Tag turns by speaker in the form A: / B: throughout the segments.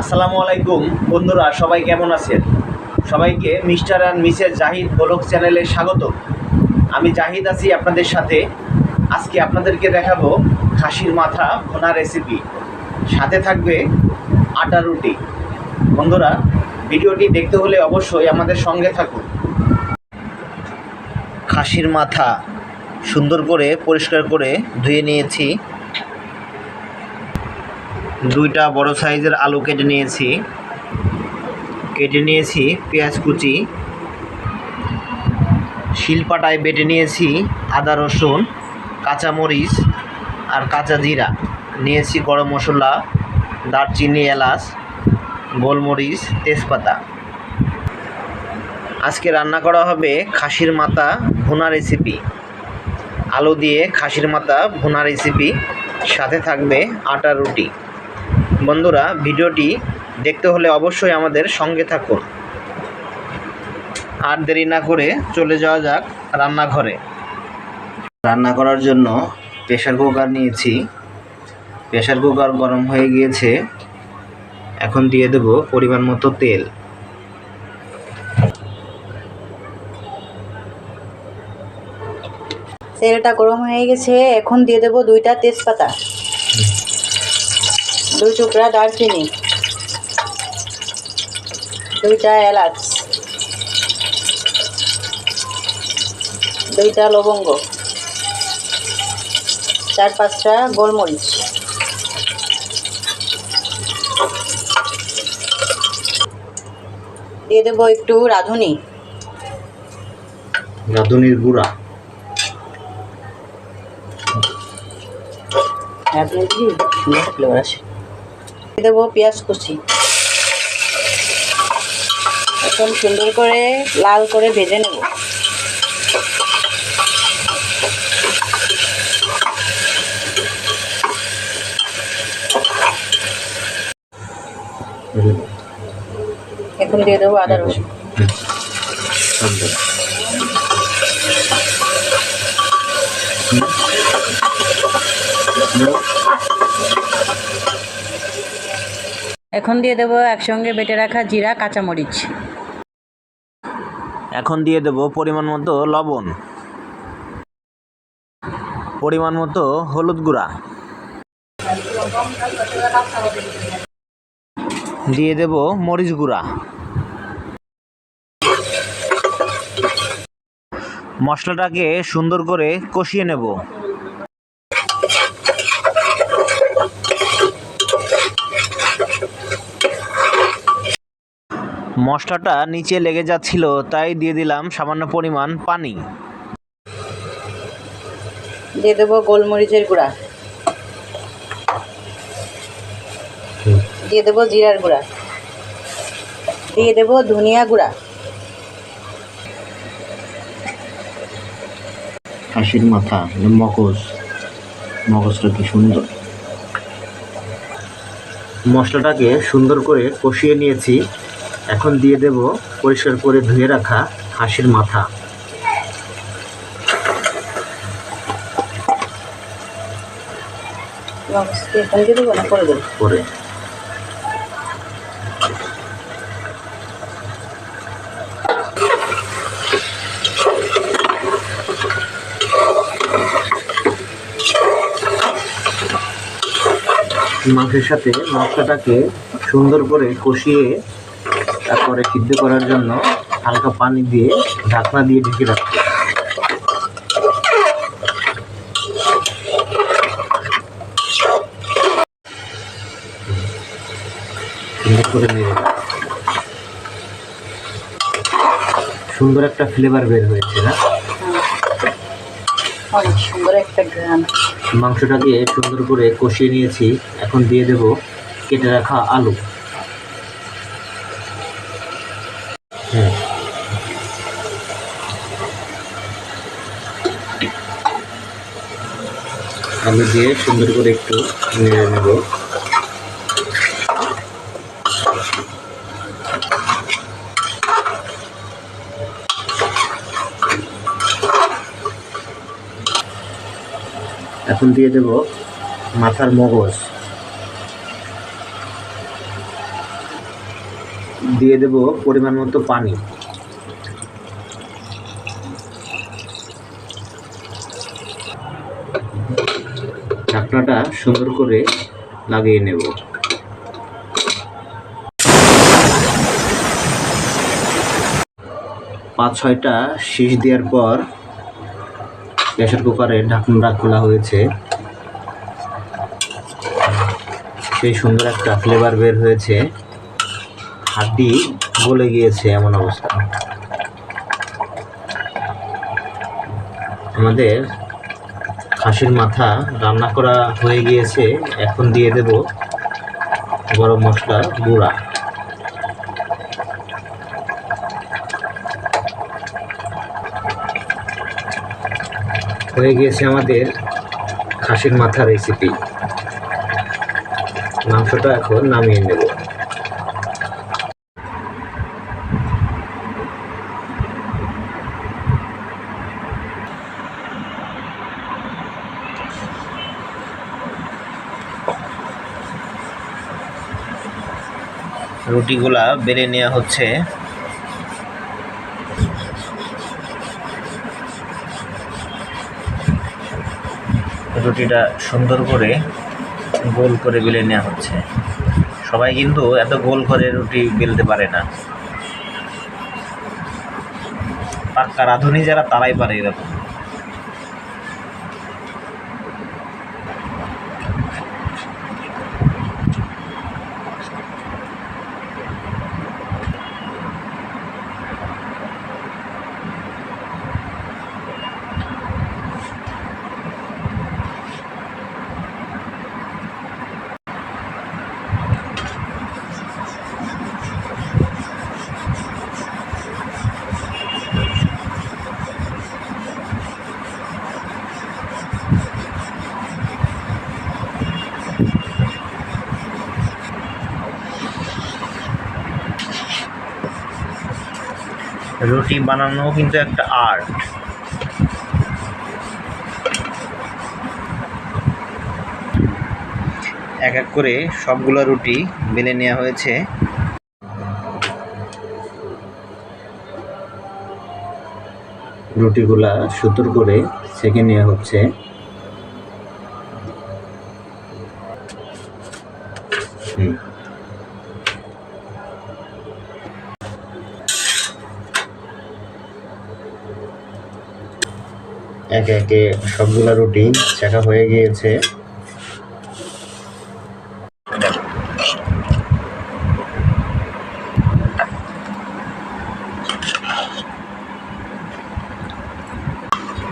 A: আসসালামু আলাইকুম, বন্ধুরা, সবাই কেমন আছেন? সবাইকে mister and missus Zahid blog চ্যানেলে স্বাগত। আমি জাহিদ আছি আপনাদের সাথে। আজকে আপনাদেরকে দেখাবো খাসির মাথা ভোনা রেসিপি সাথে থাকবে আটা রুটি। বন্ধুরা, ভিডিওটি দেখতে হলে অবশ্যই আমাদের সঙ্গে থাকুন। খাসির মাথা সুন্দর করে পরিষ্কার করে ধুয়ে নিয়েছি। দুইটা বড় সাইজের আলু কেটে নিয়েছি। কেটে নিয়েছি পেঁয়াজ কুচি, শিলপাটায় বেটে নিয়েছি আদা, রসুন কাঁচামরিচ আর কাঁচা জিরা। নিয়েছি গরম মশলা, দারচিনি, এলাচ, গোলমরিচ, তেজপাতা। আজকে রান্না করা হবে খাসির মাথা ভুনা রেসিপি আলু দিয়ে খাসির মাথা ভুনা রেসিপি সাথে থাকবে আটা রুটি। বন্ধুরা ভিডিওটি দেখতে হলে অবশ্যই আমাদের সঙ্গে থাকুন। আর দেরি না করে চলে যাওয়া যাক রান্নাঘরে। রান্না করার জন্য প্রেশার কুকার নিয়েছি। প্রেশার কুকার গরম হয়ে গিয়েছে। এখন দিয়ে দেব পরিমাণ মতো তেল।
B: তেলটা গরম হয়ে গেছে। এখন দিয়ে দেবো দুইটা তেজপাতা। দুই টুকরা দারচিনি দুইটা এলাচ দুইটা লবঙ্গ চার পাঁচটা গোলমরিচ দিয়ে দেবো একটু রাঁধুনি।
A: রাঁধুনির গুঁড়া।
B: রাঁধুনি দিয়ে আসে দিয়ে দেবো পেঁয়াজ কুচি। এখন সুন্দর করে লাল করে ভেজে নেব। এখন দিয়ে দেবো আদা রসুন। এখন দিয়ে দেবো একসঙ্গে বেটে রাখা জিরা, কাঁচামরিচ।
A: এখন দিয়ে দেব পরিমাণ মতো লবণ। পরিমাণ মতো হলুদ গুঁড়া। দিয়ে দেব মরিচ গুঁড়া। মশলাটাকে সুন্দর করে কষিয়ে নেব। মশলাটা নিচে লেগে যাচ্ছিল তাই দিয়ে দিলাম সামান্য পরিমাণ পানি।
B: দিয়ে দেবো গোলমরিচের গুঁড়া। দিয়ে দেবো জিরার গুঁড়া। দিয়ে দেবো ধনিয়া গুঁড়া।
A: খাসির মাথা মগজ। মগজটা কি সুন্দর। মশলাটাকে সুন্দর করে কষিয়ে নিয়েছি। এখন দিয়ে দেব পরিষ্কার করে ধুয়ে রাখা খাসির মাথা।
B: করে
A: মাংসের সাথে মশলাটাকে সুন্দর করে কষিয়ে তারপরে সিদ্ধ করার জন্য হালকা পানি দিয়ে ঢাকনা দিয়ে ঢেকে রাখতে সুন্দর করে নেড়ে সুন্দর একটা ফ্লেভার বের হয়েছে না?
B: অনেক সুন্দর একটা
A: মাংসটাকে সুন্দর করে কষিয়ে নিয়েছি। এখন দিয়ে দেব কেটে রাখা আলু হুম। আলু দিয়ে সুন্দর করে একটু নেড়ে নেব। এখন দিয়ে দেব মাথার মগজ। দিয়ে দেব পরিমাণ মতো পানি। ঢাকনাটা সুন্দর করে লাগিয়ে নেব। পাঁচ ছয়টা শীষ দেওয়ার পর প্রেশার কুকারের ঢাকনাটা খোলা হয়েছে। সেই সুন্দর একটা ফ্লেভার বের হয়েছে। হাড্ডি গলে গিয়েছে এমন অবস্থা। আমাদের খাসির মাথা রান্না করা হয়ে গিয়েছে, এখন দিয়ে দেব গরম মশলা গুঁড়া। হয়ে গিয়েছে আমাদের খাসির মাথা রেসিপি মাংসটা এখন নামিয়ে নেব। রুটিগুলা বেড়ে নেওয়া হচ্ছে। রুটিটা সুন্দর করে গোল করে বেলে নেওয়া হচ্ছে। সবাই কিন্তু এত গোল করে রুটি বেলতে পারে না। পাক্কা রাঁধুনি যারা তারাই পারে এরকম। রুটি বানানো কিন্তু একটা আর্ট এক এক করে সবগুলো রুটি বেলে নেওয়া হয়েছে। রুটিগুলা সুন্দর করে সেঁকে নেওয়া হচ্ছে। হুম। একে একে সবগুলা রুটি শেখা হয়ে গিয়েছে।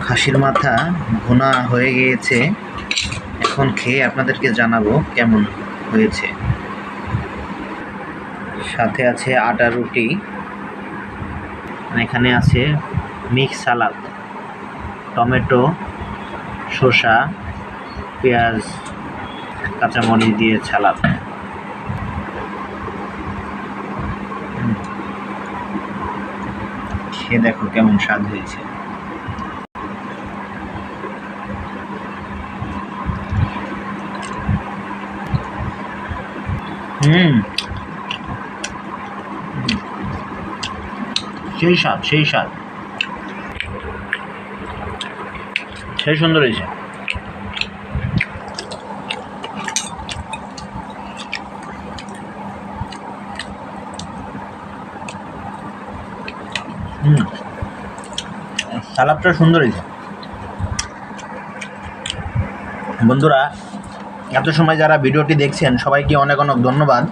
A: খাসির মাথা ভুনা হয়ে গিয়েছে। এখন খেয়ে আপনাদেরকে জানাব কেমন হয়েছে। সাথে আছে আটা রুটি। এখানে আছে মিক্স সালাদ। টমেটো, শসা, পেঁয়াজ, কাঁচামরিচ দিয়ে হুম। খেয়ে দেখো কেমন স্বাদ হয়েছে। হুম। সেই স্বাদ সেই স্বাদ। সেই সুন্দর হয়েছে। হুম। সালাদটা সুন্দর হয়েছে। বন্ধুরা, এত সময় যারা ভিডিওটি দেখছেন, সবাইকে অনেক অনেক ধন্যবাদ।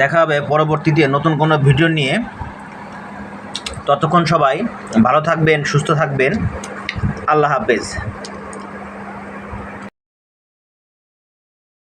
A: দেখা হবে পরবর্তীতে নতুন কোনো ভিডিও নিয়ে। ততক্ষণ সবাই ভালো থাকবেন, সুস্থ থাকবেন। আল্লাহ হাফেজ